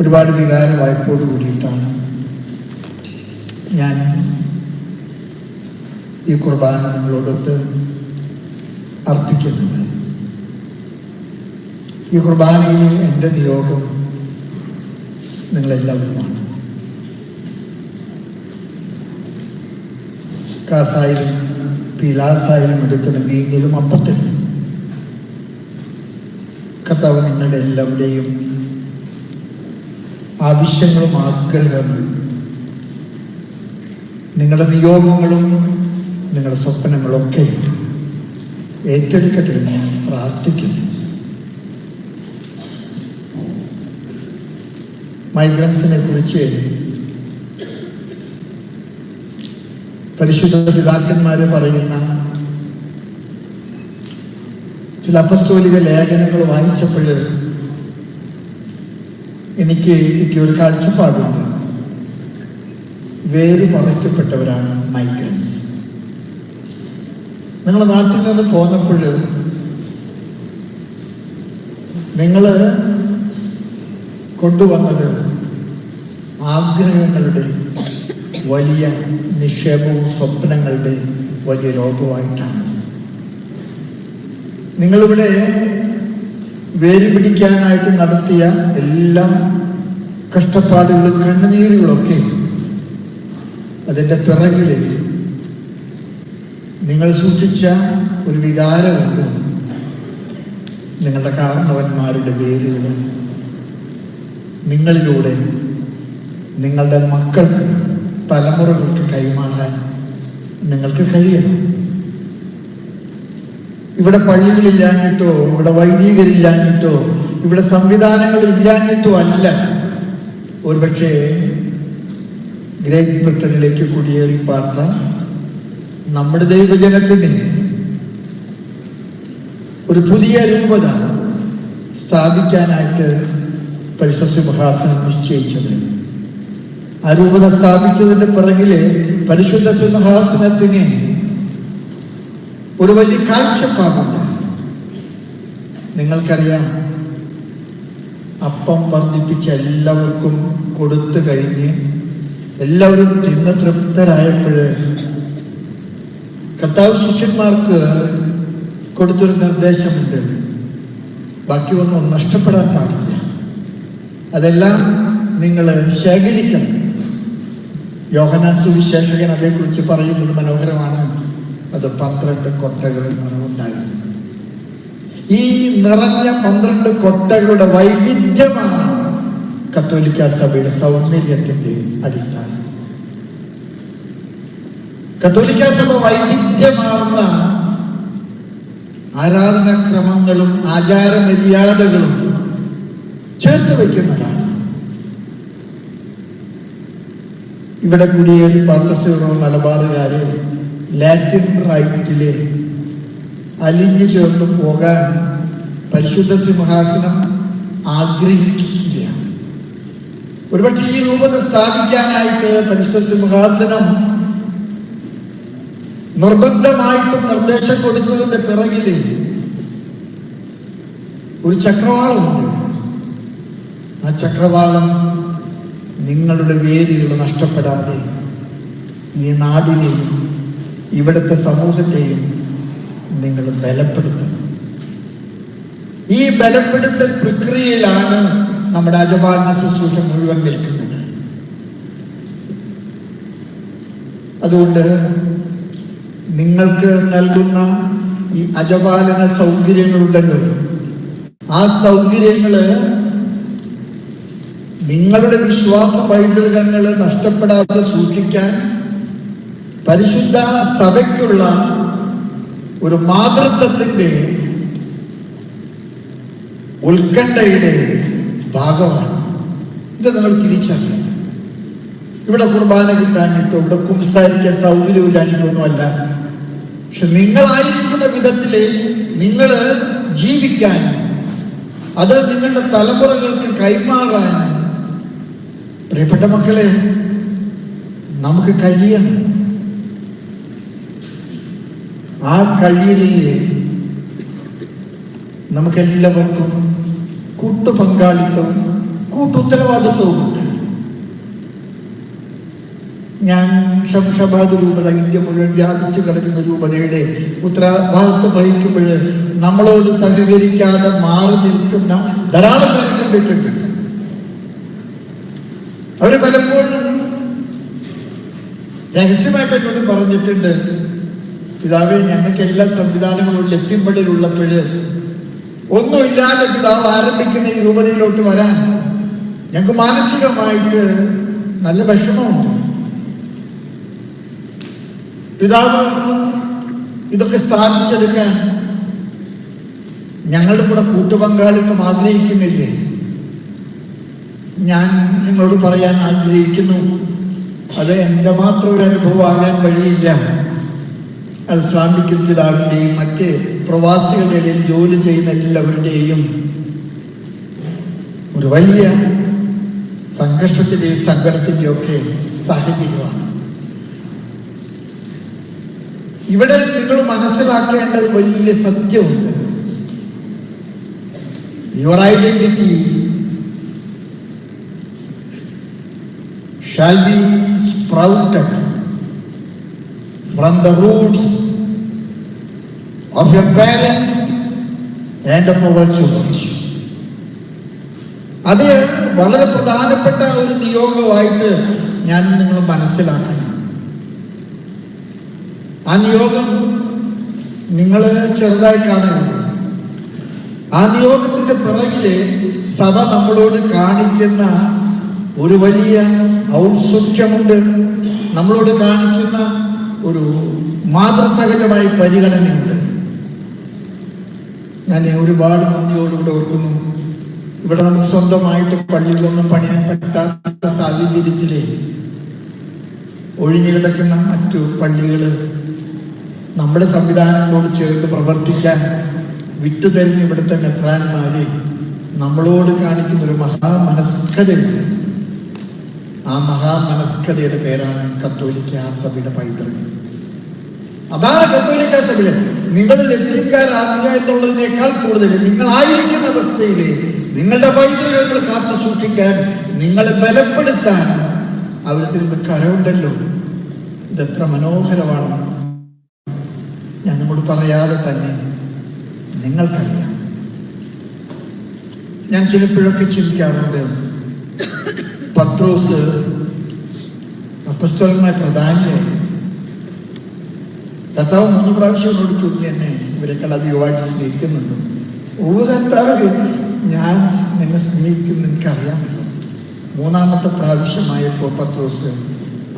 ഒരുപാട് വികാര വായ്പോട് കൂടിയിട്ടാണ് ഞാൻ ഈ കുർബാന നിങ്ങളോടൊത്ത് അർപ്പിക്കുന്നത്. ഈ കുർബാനയിൽ എന്റെ നിയോഗം നിങ്ങളെല്ലാവരുമാണ്. കാസായാലും പിലാസായിലും എടുക്കുന്ന വീഞ്ഞിലും അപ്പത്തിലും കർത്താവ് നിങ്ങളുടെ എല്ലാവരുടെയും ആവശ്യങ്ങളും ആക്കരുതെന്ന് നിങ്ങളുടെ നിയോഗങ്ങളും നിങ്ങളുടെ സ്വപ്നങ്ങളൊക്കെ ഏറ്റെടുക്കട്ടെ എന്ന് പ്രാർത്ഥിക്കുന്നു. മൈഗ്രൻസിനെ കുറിച്ച് പരിശുദ്ധ പിതാക്കന്മാര് പറയുന്ന ചില അപസ്തോലിക ലേഖനങ്ങൾ വായിച്ചപ്പോൾ എനിക്ക് ഒരു കാഴ്ചപ്പാടുണ്ട്. വേര് പറിക്കപ്പെട്ടവരാണ് മൈഗ്രൻസ് നിങ്ങൾ നാട്ടിൽ നിന്ന് പോന്നപ്പോൾ നിങ്ങൾ കൊണ്ടുവന്നത് ആഗ്രഹങ്ങളുടെ വലിയ നിക്ഷേപവും സ്വപ്നങ്ങളുടെ വലിയ രോഗമായിട്ടാണ് നിങ്ങളിവിടെ വേര് പിടിക്കാനായിട്ട് നടത്തിയ എല്ലാ കഷ്ടപ്പാടുകളും കണ്ണുനീരുകളൊക്കെ അതിന്റെ പിറകിൽ നിങ്ങൾ സൂക്ഷിച്ച ഒരു വികാരമുണ്ട്. നിങ്ങളുടെ കാരണവന്മാരുടെ വേരുകൾ നിങ്ങളിലൂടെ നിങ്ങളുടെ മക്കൾക്ക് തലമുറകൾക്ക് കൈമാറാൻ നിങ്ങൾക്ക് കഴിയണം. ഇവിടെ പള്ളികളില്ലാഞ്ഞിട്ടോ ഇവിടെ വൈദികരില്ലാഞ്ഞിട്ടോ ഇവിടെ സംവിധാനങ്ങൾ ഇല്ലാഞ്ഞിട്ടോ അല്ല. ഒരുപക്ഷെ ഗ്രേറ്റ് ബ്രിട്ടനിലേക്ക് കുടിയേറി പാർത്ത നമ്മുടെ ദൈവജനത്തിന് ഒരു പുതിയ രൂപത സ്ഥാപിക്കാനായിട്ട് പരിശുദ്ധ മഹാസനം നിശ്ചയിച്ചത്. ആ രൂപത സ്ഥാപിച്ചതിന്റെ പിറകിൽ പരിശുദ്ധ സിംഹാസനത്തിന് ഒരു വലിയ കാഴ്ചപ്പാടുണ്ട്. നിങ്ങൾക്കറിയാം അപ്പം വർദ്ധിപ്പിച്ച് എല്ലാവർക്കും കൊടുത്തു കഴിഞ്ഞ് എല്ലാവരും തിന്ന് തൃപ്തരായപ്പോൾ കർത്താവ് ശിഷ്യന്മാർക്ക് കൊടുത്തൊരു നിർദ്ദേശമുണ്ട്. ബാക്കിയൊന്നും നഷ്ടപ്പെടാൻ പാടില്ല. അതെല്ലാം നിങ്ങൾ ശേഖരിക്കണം. യോഹനാൻ സുവിശേഷകൻ അതേക്കുറിച്ച് പറയുന്നത് മനോഹരമാണ്. അത് പന്ത്രണ്ട് കൊട്ടകൾ നിറവുണ്ടായി ഈ നിറഞ്ഞ പന്ത്രണ്ട് കൊട്ടകളുടെ വൈവിധ്യമാണ് കത്തോലിക്ക സഭയുടെ സൗന്ദര്യത്തിന്റെ അടിസ്ഥാനം. കത്തോലിക്ക സഭ വൈവിധ്യമാർന്ന ആരാധനാക്രമങ്ങളും ആചാരമര്യാദകളും ചേർത്ത് വയ്ക്കുന്നതാണ്. ഇവിടെ കുടിയേറി പാർത്തസ്യങ്ങളോ മലബാറുകാര് ലാറ്റിൻ റൈറ്റിലെ അലിഞ്ഞു ചേർന്ന് പോകാൻ പരിശുദ്ധ സിംഹാസനം ആഗ്രഹിക്കില്ല ഒരുപക്ഷെ ഈ രൂപത സ്ഥാപിക്കാനായിട്ട് പരിശുദ്ധ സിംഹാസനം നിർബന്ധമായിട്ടും നിർദ്ദേശം കൊടുത്തതിന്റെ പിറകിൽ ഒരു ചക്രവാളമുണ്ട്. ആ ചക്രവാളം നിങ്ങളുടെ വേരുകൾ നഷ്ടപ്പെടാതെ ഈ നാടിനെയും ഇവിടുത്തെ സമൂഹത്തെയും നിങ്ങൾ ബലപ്പെടുത്തണം. ഈ ബലപ്പെടുത്തൽ പ്രക്രിയയിലാണ് നമ്മുടെ അജപാലന ശുശ്രൂഷ മുഴുവൻ നിൽക്കുന്നത്. അതുകൊണ്ട് നിങ്ങൾക്ക് നൽകുന്ന ഈ അജപാലന സൗകര്യങ്ങളുണ്ടല്ലോ ആ സൗകര്യങ്ങൾ നിങ്ങളുടെ വിശ്വാസ പൈതൃകങ്ങൾ നഷ്ടപ്പെടാതെ സൂക്ഷിക്കാൻ പരിശുദ്ധ സഭയ്ക്കുള്ള ഒരു മാതൃത്വത്തിന്റെ ഉത്കണ്ഠയുടെ ഭാഗമാണ്. ഇത് നമ്മൾ തിരിച്ചറിയണം. ഇവിടെ കുർബാന കിട്ടാനിട്ടോ ഇവിടെ കുംസാരിക്കാൻ സൗകര്യമില്ലാനിട്ടൊന്നുമല്ല പക്ഷെ നിങ്ങളായിരിക്കുന്ന വിധത്തിൽ നിങ്ങൾ ജീവിക്കാൻ അത് നിങ്ങളുടെ തലമുറകൾക്ക് കൈമാറാൻ പ്രിയപ്പെട്ട മക്കളെ നമുക്ക് കഴിയണം. ആ കഴിയലില്ലേ നമുക്കെല്ലാവർക്കും കൂട്ടുപങ്കാളിത്തവും കൂട്ടുത്തരവാദിത്വമുണ്ട് ഞാൻ ഷംഷബാദ് രൂപത ഇന്ത്യ മുഴുവൻ വ്യാപിച്ചു കിടക്കുന്ന രൂപതയുടെ ഉത്തരവാദിത്വം വഹിക്കുമ്പോൾ നമ്മളോട് സഹകരിക്കാതെ മാറി നിൽക്കുന്ന ധാരാളം പേർ കണ്ടിട്ടുണ്ട്. അവർ പലപ്പോഴും രഹസ്യമായിട്ട് പറഞ്ഞിട്ടുണ്ട്. പിതാവെ ഞങ്ങൾക്ക് എല്ലാ സംവിധാനങ്ങളും ലഭ്യപ്പെടലുള്ളപ്പോൾ ഒന്നുമില്ലാതെ പിതാവ് ആരംഭിക്കുന്ന ഈ രൂപതയിലോട്ട് വരാൻ ഞങ്ങൾക്ക് മാനസികമായിട്ട് നല്ല വിഷമമുണ്ട്. പിതാവ് ഇതൊക്കെ സ്ഥാപിച്ചെടുക്കാൻ ഞങ്ങളുടെ കൂടെ കൂട്ടുപങ്കാളിത്തം ആഗ്രഹിക്കുന്നില്ലേ? ഞാൻ നിങ്ങളോട് പറയാൻ ആഗ്രഹിക്കുന്നു. അത് എന്റെ മാത്രം ഒരു അനുഭവമാകാൻ വഴിയില്ല. അത് സ്വാമിക്കും പിതാവിന്റെയും മറ്റ് പ്രവാസികളുടെ ഇടയിൽ ജോലി ചെയ്യുന്ന എല്ലാവരുടെയും ഒരു വലിയ സംഘർഷത്തിന്റെയും സങ്കടത്തിന്റെയും ഒക്കെ സാഹചര്യമാണ്. ഇവിടെ നിങ്ങൾ മനസ്സിലാക്കേണ്ട വലിയ സത്യമുണ്ട്. Your identity shall be sprouted from the roots of your parents and of our church. അത് വളരെ പ്രധാനപ്പെട്ട ഒരു നിയോഗമായിട്ട് ഞാൻ നിങ്ങൾ മനസ്സിലാക്കണം. ആ നിയോഗം നിങ്ങൾ ചെറുതായി കാണരുത്. ആ നിയോഗത്തിന്റെ പിറകിൽ സഭ നമ്മളോട് കാണിക്കുന്ന ഒരു വലിയ ഔത്സുഖ്യമുണ്ട്. നമ്മളോട് കാണിക്കുന്ന ഒരു മാതൃസഹജമായ പരിഗണനയുണ്ട്. ഞാൻ ഒരുപാട് നന്ദിയോടുകൂടെ ഓർക്കുന്നു. ഇവിടെ നമുക്ക് സ്വന്തമായിട്ട് പള്ളിയിലൊന്നും പണിയാൻ പറ്റാത്ത സാഹചര്യത്തിലെ ഒഴിഞ്ഞു കിടക്കുന്ന മറ്റു പള്ളികൾ നമ്മുടെ സംവിധാനങ്ങളോട് ചേർത്ത് പ്രവർത്തിക്കാൻ വിട്ടുതരുന്ന ഇവിടുത്തെ മെത്രാന്മാരെ നമ്മളോട് കാണിക്കുന്ന ഒരു മഹാമനസ്കതയുണ്ട് ആ മഹാമനസ്കതയുടെ പേരാണ് കത്തോലിക്ക സഭയുടെ പൈതൃകം. അതാണ് കത്തോലിക്ക സഭയുടെ നിങ്ങളിൽ എത്തിക്കാരാകുക എന്നുള്ളതിനേക്കാൾ കൂടുതൽ നിങ്ങളായിരിക്കുന്ന അവസ്ഥയിൽ നിങ്ങളുടെ പൈതൃകങ്ങൾ കാത്തു സൂക്ഷിക്കാൻ നിങ്ങളെ ബലപ്പെടുത്താൻ അവർ തരുന്ന കരമുണ്ടല്ലോ ഇതെത്ര മനോഹരമാണെന്ന് ഞാൻ നമ്മോട് പറയാതെ തന്നെ നിങ്ങൾക്കറിയാം. ഞാൻ ചിലപ്പോഴൊക്കെ ചിന്തിക്കാറുണ്ട് പത്രോസ് അപ്പസ്തോലന്മാർ പ്രധാനിയായി കർത്താവ് മൂന്ന് പ്രാവശ്യം എന്നോട് ചോദ്യം തന്നെ ഇവരെക്കാൾ അധികമായിട്ട് സ്നേഹിക്കുന്നുണ്ട് ഓ കർത്താവ് ഞാൻ നിന്നെ സ്നേഹിക്കുന്നു എനിക്കറിയാമല്ലോ മൂന്നാമത്തെ പ്രാവശ്യമായപ്പോൾ പത്രോസ്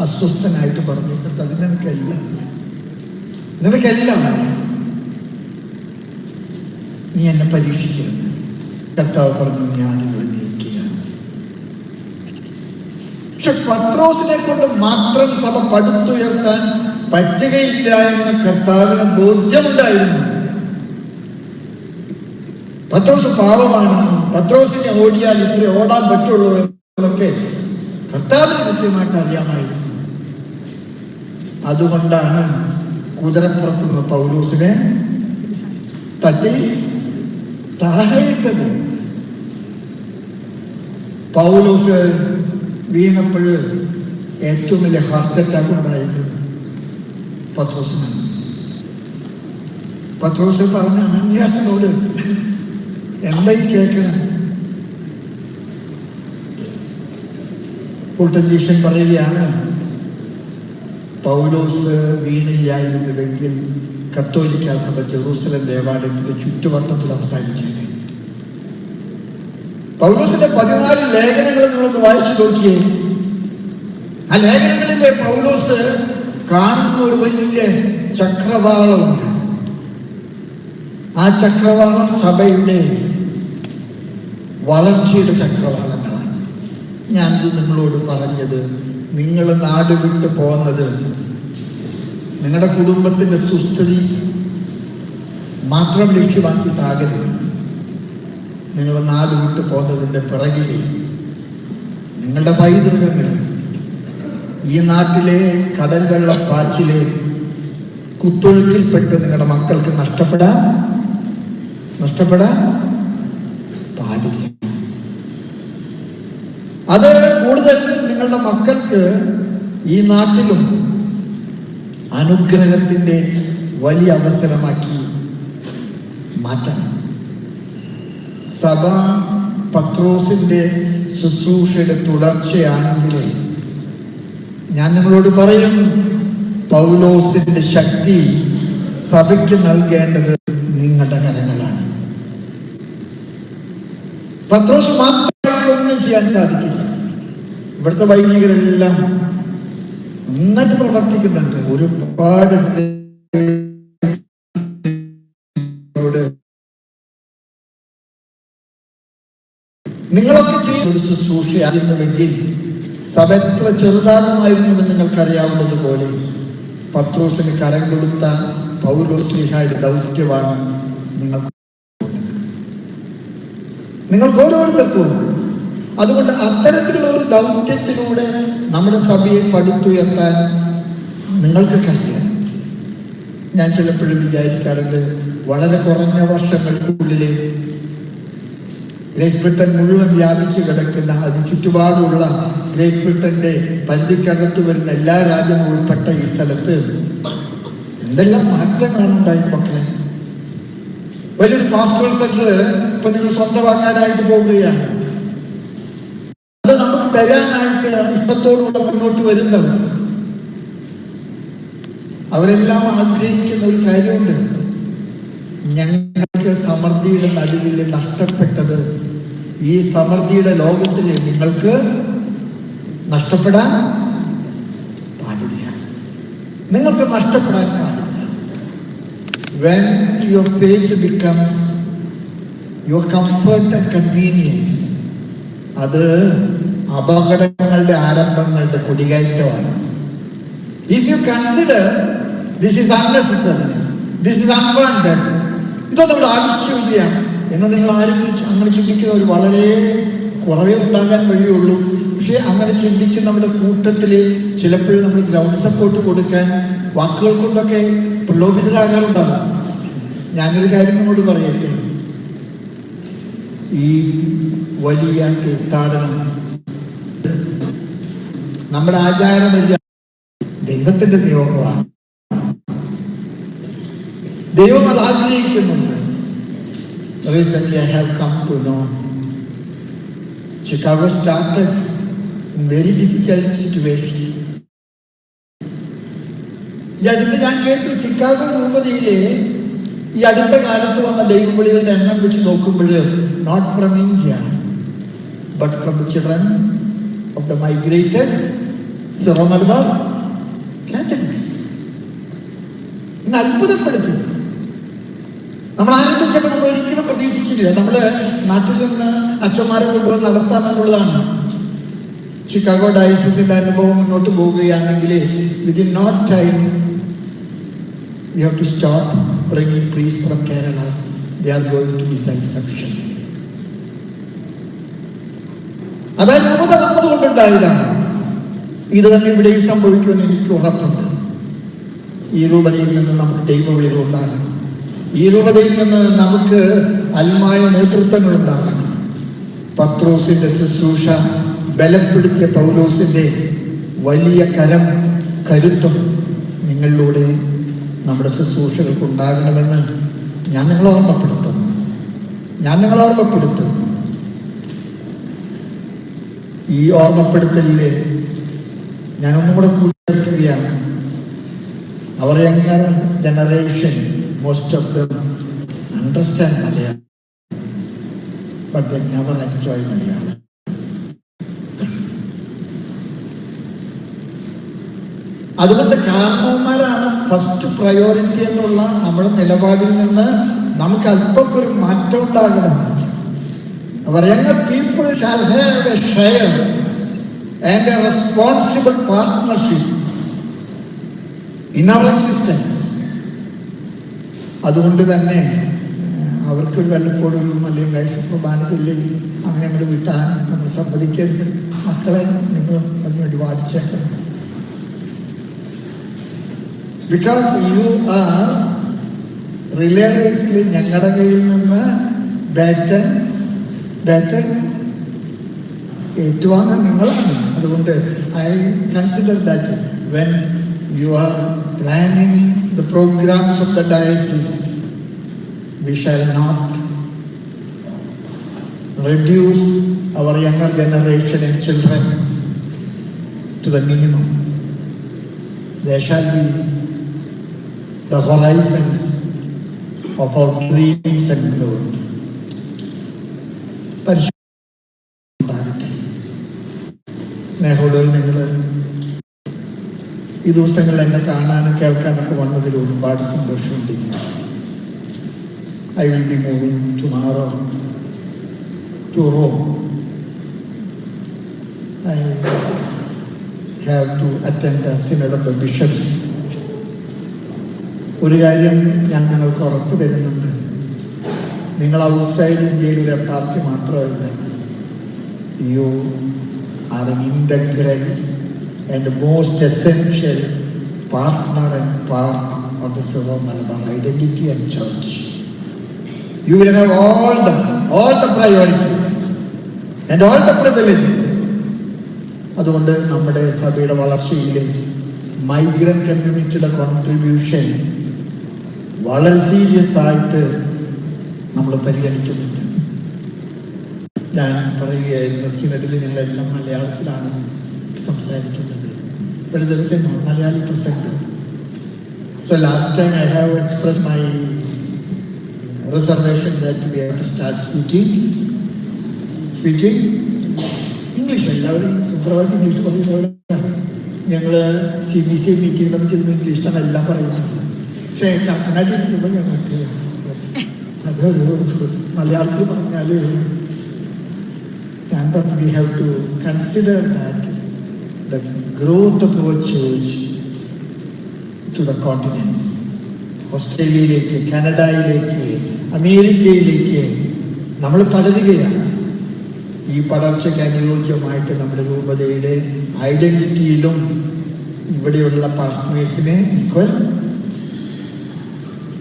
അസ്വസ്ഥനായിട്ട് പറഞ്ഞു കർത്താവ് നിനക്കെല്ലാം. നിനക്കെല്ലാം. നീ എന്നെ പരീക്ഷിക്കരുത് കർത്താവ് പറഞ്ഞു ഞാനിവിടെ പക്ഷെ പത്രോസിനെ കൊണ്ട് മാത്രം സഭ പടുത്തുയർത്താൻ പറ്റുകയില്ല എന്ന് കർത്താവിന് ബോധ്യമുണ്ടായിരുന്നു. പത്രോസ് പാവമാണെന്നും പത്രോസിനെ ഓടിയാൽ ഇത്ര ഓടാൻ പറ്റുള്ളൂ എന്നൊക്കെ കർത്താവിന് കൃത്യമായിട്ട് അറിയാമായിരുന്നു. അതുകൊണ്ടാണ് കുതിരപ്പുറത്ത് പൗലൂസിനെ തട്ടി താഴെയിട്ടത്. പൗലോസ് വീണപ്പോൾ ഏറ്റവും വലിയ ഹാർട്ട് അറ്റാക്ക് ഉണ്ടായത് പത്രോസിനാണ് പത്രോസ് പറഞ്ഞ അനന്യാസിനോട് എന്താ ഈ കേൾക്കണം കുട്ടൻജീഷൻ പറയുകയാണ് പൗലോസ് വീണയായിരുന്നുവെങ്കിൽ കത്തോലിക്ക സഭ ജെറൂസലം ദേവാലയത്തിന്റെ ചുറ്റുവട്ടത്തിൽ അവസാനിച്ചേനെ. പൗലോസിന്റെ പതിനാല് ലേഖനങ്ങൾ നിങ്ങളൊന്ന് വായിച്ചു നോക്കിയേ. ആ ലേഖനങ്ങളിലെ പൗലോസ് കാണുന്ന ഒരു വലിയ ചക്രവാളമുണ്ട്. ആ ചക്രവാളം സഭയുടെ വളർച്ചയുടെ ചക്രവാളങ്ങളാണ്. ഞാനിത് നിങ്ങളോട് പറഞ്ഞത് നിങ്ങൾ നാട് വിട്ട് പോകുന്നത് നിങ്ങളുടെ കുടുംബത്തിന്റെ സുസ്ഥിതി മാത്രം ലക്ഷ്യമാക്കിയിട്ടാകരുത്. നിങ്ങൾ നാട് വിട്ട് പോകുന്നതിന്റെ പിറകിൽ നിങ്ങളുടെ പൈതൃകങ്ങൾ ഈ നാട്ടിലെ കടൽ വെള്ളപ്പാച്ചിലെ കുത്തൊഴുക്കിൽപ്പെട്ട് നിങ്ങളുടെ മക്കൾക്ക് നഷ്ടപ്പെടാൻ നഷ്ടപ്പെടാൻ പാടില്ല. അത് കൂടുതൽ നിങ്ങളുടെ മക്കൾക്ക് ഈ നാട്ടിലും അനുഗ്രഹത്തിന്റെ വലിയ അവസരമാക്കി മാറ്റണം. സഭ പത്രോസിന്റെ ശുശ്രൂഷയുടെ തുടർച്ചയാണെങ്കിൽ ഞാൻ നിങ്ങളോട് പറയും പൗലോസിന്റെ ശക്തി സഭയ്ക്ക് നൽകേണ്ടത് നിങ്ങളുടെ കരങ്ങളാണ്. പത്രോസ് മാത്രമായി ഒന്നും ചെയ്യാൻ സാധിക്കില്ല. ഇവിടുത്തെ വൈദികരെല്ലാം നന്നായിട്ട് പ്രവർത്തിക്കുന്നുണ്ട്. ഒരുപാട് നിങ്ങളൊക്കെ ചെയ്യുന്ന ശുശ്രൂഷയായിരുന്നുവെങ്കിൽ സഭ എത്ര ചെറുതാകുമായിരുന്നുവെന്ന് നിങ്ങൾക്കറിയാവുന്നതുപോലെ പത്രോസിന് കരം കൊടുത്ത പൗലോസ്ലിഹായുടെ ദൗത്യമാണ് നിങ്ങൾ നിങ്ങൾക്ക് ഓരോരുത്തർക്കും അതുകൊണ്ട് അത്തരത്തിലുള്ള ഒരു ദൗത്യത്തിലൂടെ നമ്മുടെ സഭയെ പടുത്തുയർത്താൻ നിങ്ങൾക്ക് കഴിയണം. ഞാൻ ചിലപ്പോഴും വിചാരിക്കാറുണ്ട് വളരെ കുറഞ്ഞ വർഷങ്ങൾക്കുള്ളിൽ ഗ്രേറ്റ് ബ്രിട്ടൻ മുഴുവൻ വ്യാപിച്ചു കിടക്കുന്ന അതിന് ചുറ്റുപാടുള്ള ഗ്രേറ്റ് ബ്രിട്ടന്റെ പരിധിക്കകത്ത് വരുന്ന എല്ലാ രാജ്യങ്ങളും ഉൾപ്പെട്ട ഈ സ്ഥലത്ത് എന്തെല്ലാം മാറ്റങ്ങളാണ് ഉണ്ടായി മക്കളെ? വലിയൊരു പാസ്റ്റോൾ സെന്റർ ഇപ്പൊ നിങ്ങൾ സ്വന്തമാക്കാനായിട്ട് പോവുകയാണ്. അത് നമുക്ക് തരാനായിട്ട് ഇഷ്ടത്തോടുകൂടെ മുന്നോട്ട് വരുന്നവർ. അവരെല്ലാം ആഗ്രഹിക്കുന്ന ഒരു കാര്യമുണ്ട്. ഞങ്ങൾക്ക് സമൃദ്ധിയുടെ നടുവിൽ നഷ്ടപ്പെട്ടത് ഈ സമൃദ്ധിയുടെ ലോകത്തിൽ നിങ്ങൾക്ക് നഷ്ടപ്പെടാൻ പാടില്ല. നിങ്ങൾക്ക് നഷ്ടപ്പെടാൻ പാടില്ല. When your faith becomes your comfort and convenience അത് അപകടങ്ങളുടെ ആരംഭങ്ങളുടെ കുടികയറ്റമാണ് if you consider this is unnecessary this is unwanted ഇതൊന്നും ഇവിടെ ആവശ്യമില്ല എന്ന് നിങ്ങൾ ആരും അങ്ങനെ ഒരു വളരെ കുറവേ ഉണ്ടാകാൻ വഴിയുള്ളൂ. പക്ഷെ അങ്ങനെ ചിന്തിക്കുന്നവരുടെ കൂട്ടത്തിൽ ചിലപ്പോഴും നമ്മൾ ഗ്രൗണ്ട് സപ്പോർട്ട് കൊടുക്കാൻ വാക്കുകൾ കൊണ്ടൊക്കെ പ്രലോഭിതരാകാറുണ്ടാകും. ഞാനൊരു കാര്യം നിങ്ങളോട് പറയട്ടെ? ഈ വലിയ തീർത്ഥാടനം നമ്മുടെ ആചാരമില്ല ദൈവത്തിന്റെ നിയോഗമാണ്. ദൈവം അത് ആഗ്രഹിക്കുന്നുണ്ട്. Recently, I have come to know Chicago started in very difficult situation. ഈ അടുത്ത് ഞാൻ കേട്ടു ചിക്കാഗോ രൂപതയിലെ ഈ അടുത്ത കാലത്ത് വന്ന ദൈവവിളികളുടെ എണ്ണം വെച്ച് നോക്കുമ്പോൾ not from India but from the children of the migrated Syro Malabar Catholics അത്ഭുതപ്പെടുത്തി. നമ്മൾ ആരംഭിച്ചപ്പോൾ നമ്മൾ ഒരിക്കലും പ്രതീക്ഷിച്ചില്ല. നമ്മൾ നാട്ടിൽ നിന്ന് അച്ഛന്മാരെ കൊണ്ടുവന്ന് നടത്താമെന്നുള്ളതാണ് ചിക്കാഗോ ഡയസിന്റെ അനുഭവം മുന്നോട്ട് പോവുകയാണെങ്കിൽ within not time we have to start bringing priests from Kerala they going to be satisfaction അതായത് രൂപത വന്നതുകൊണ്ടുണ്ടായതാണ് ഇത് തന്നെ ഇവിടെയും സംഭവിക്കുമെന്ന് എനിക്ക് ഉറപ്പുണ്ട്. ഈ രൂപതയിൽ നിന്ന് നമുക്ക് ദൈവവിളികൾ ഉണ്ടാകണം. ഈ രൂപതയിൽ നിന്ന് നമുക്ക് അൽമായ നേതൃത്വങ്ങൾ ഉണ്ടാകണം പത്രോസിന്റെ ശുശ്രൂഷ ബലപ്പെടുത്തിയ പൗലോസിന്റെ വലിയ കരം കരുത്തും നിങ്ങളിലൂടെ നമ്മുടെ ശുശ്രൂഷകൾക്ക് ഉണ്ടാകണമെന്ന് ഞാൻ നിങ്ങളെ ഓർമ്മപ്പെടുത്തുന്നു. ഞാൻ നിങ്ങളെ ഓർമ്മപ്പെടുത്തുന്നു. ഈ ഓർമ്മപ്പെടുത്തലിൽ ഒന്നും കൂടെ കൂട്ടിയാണ് അവർ younger generation most of them understand Malayalam, but they never enjoy Malayalam അതുകൊണ്ട് കാരണവന്മാരാണ് ഫസ്റ്റ് പ്രയോറിറ്റി എന്നുള്ള നമ്മുടെ നിലപാടിൽ നിന്ന് നമുക്ക് അല്പം ഒരു മാറ്റം ഉണ്ടാകണം. Our people shall have a share and a responsible partnership in our existence അതുകൊണ്ട് തന്നെ അവർക്ക് വല്ലപ്പോഴും അല്ലെങ്കിൽ കഴിച്ചപ്പോൾ കുർബാന അങ്ങനെ അങ്ങനെ വിട്ടാൻ നമ്മൾ സമ്മതിക്കരുത്. മക്കളെ നിങ്ങൾ അതിനുവേണ്ടി വാദിച്ചേക്കണം. ബിക്കോസ് യു ആർ റിലേറ്റീവ്സ്ലി ഞങ്ങളുടെ കയ്യിൽ നിന്ന് ബാറ്റൻ ബാറ്റൻ ഏറ്റുവാങ്ങാൻ നിങ്ങളാണ്. അതുകൊണ്ട് I consider that when you are Planning the programmes of the diocese we shall not reduce our younger generation and children to the minimum. There shall be the horizons of our dreams and growth. പരിശുദ്ധാകട്ടെ സ്നേഹമുള്ളവർ നിങ്ങൾ ഈ ദിവസങ്ങളിൽ എന്നെ കാണാനും കേൾക്കാനൊക്കെ വന്നതിൽ ഒരുപാട് സന്തോഷമുണ്ട് I will be moving tomorrow to Rome. I have to attend of the ഒരു കാര്യം ഞാൻ നിങ്ങൾക്ക് ഉറപ്പ് തരുന്നുണ്ട്. നിങ്ങൾ ഔട്ട്സൈഡ് ഇന്ത്യയിൽ ഒരു പാർട്ടി മാത്രമല്ല you are in integral and most essential partner and part of the Syro Malabar identity and church you will have all the all the priorities and all the privileges. അതുകൊണ്ട് നമ്മുടെ സഭയുടെ വളർച്ചയിൽ migrant കമ്മ്യൂണിറ്റിയുടെ contribution വളരെ serious ആയിട്ട് നമ്മൾ പരിഗണിക്കുന്നുണ്ട്. ഞാൻ പറയുകയായിരുന്നു സിനഡിൽ ഞങ്ങളെല്ലാം മലയാളത്തിലാണ് സംസാരിക്കുന്നത്. ഇപ്പോഴത്തെ ദിവസം മലയാളി പ്രസംഗം so last time I have express my reservation that we have to start speaking. Speaking? English എല്ലാവരും സുന്ദരമായിട്ട് ഇംഗ്ലീഷ് പറയുന്നവരാണ് ഞങ്ങൾ സി ബി സി മീറ്റിംഗിലൊക്കെ ചെല്ലുമ്പോൾ ഇംഗ്ലീഷിലാണ് എല്ലാം പറയുന്നത്. പക്ഷേ കർണാടക ഇരിക്കുമ്പോൾ ഞങ്ങൾക്ക് അത് മലയാളത്തിൽ പറഞ്ഞാൽ ഞാൻ പറഞ്ഞു we have to consider that the growth of our church to the continents. ഓസ്ട്രേലിയയിലേക്ക് കാനഡയിലേക്ക് അമേരിക്കയിലേക്ക് നമ്മൾ പടരുകയാണ് ഈ പടർച്ചയ്ക്ക് അനുയോജ്യമായിട്ട് നമ്മുടെ രൂപതയുടെ ഐഡന്റിറ്റിയിലും ഇവിടെയുള്ള പാർട്ട്നേഴ്സിന് ഈക്വൽ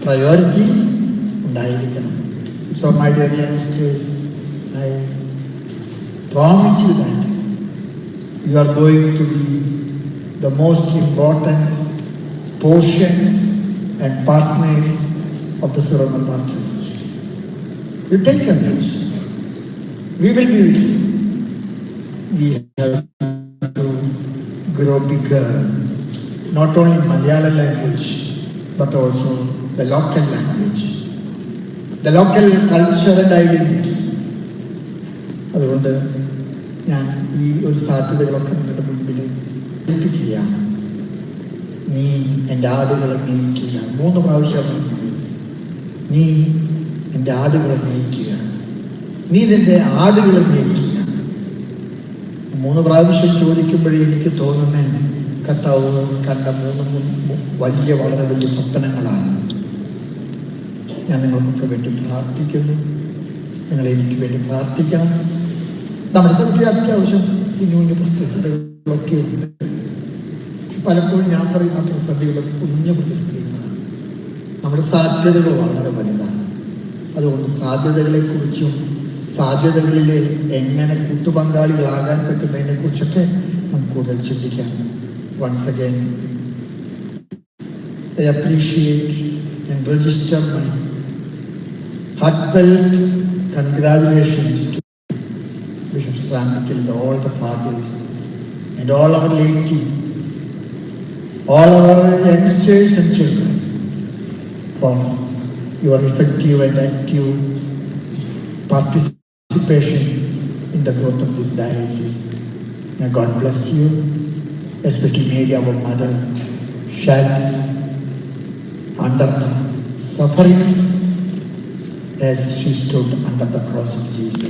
പ്രയോറിറ്റി ഉണ്ടായിരിക്കണം so my dear youngsters I promise you that You are going to be the most important portion and partners of the Surah Malabar Church. You take courage. We will be with you. We have to grow bigger, not only Malayalam language, but also the local language, the local culture and identity. അതുകൊണ്ട് ഞാൻ ഈ ഒരു സാധ്യതകളൊക്കെ നിങ്ങളുടെ മുമ്പിൽ ഏൽപ്പിക്കുകയാണ്. നീ എന്റെ ആടുകളെ മേയിക്കുക മൂന്ന് പ്രാവശ്യം നീ എന്റെ ആടുകളെ മേയിക്കുക നീ നിന്റെ ആടുകളെ മേയിക്കുക മൂന്ന് പ്രാവശ്യം ചോദിക്കുമ്പോഴേ എനിക്ക് തോന്നുന്ന കർത്താവ് കണ്ട മൂന്ന് വലിയ വളരെ വലിയ സ്വപ്നങ്ങളാണ് ഞാൻ നിങ്ങൾക്കൊക്കെ വേണ്ടി പ്രാർത്ഥിക്കുന്നു. നിങ്ങൾ എനിക്ക് വേണ്ടി പ്രാർത്ഥിക്കണം. നമ്മുടെ സഭയിൽ അത്യാവശ്യം കുഞ്ഞു കുഞ്ഞു പ്രതിസന്ധികളൊക്കെ ഉണ്ട്. പലപ്പോഴും ഞാൻ പറയുന്ന പ്രതിസന്ധികൾ കുഞ്ഞു പ്രതിസന്ധികളാണ്. നമ്മുടെ സാധ്യതകൾ വളരെ വലുതാണ്. അതുകൊണ്ട് സാധ്യതകളെക്കുറിച്ചും സാധ്യതകളിൽ എങ്ങനെ കൂട്ടുപങ്കാളികളാകാൻ പറ്റുന്നതിനെ കുറിച്ചൊക്കെ നമുക്ക് കൂടുതൽ ചിന്തിക്കാം. Once again I appreciate and register my heartfelt congratulations Sramikil and all the fathers and all our laity, all our youngsters and children for your effective and active participation in the growth of this diocese. May God bless you, especially Mary, our mother, shall under the sufferings as she stood under the cross of Jesus.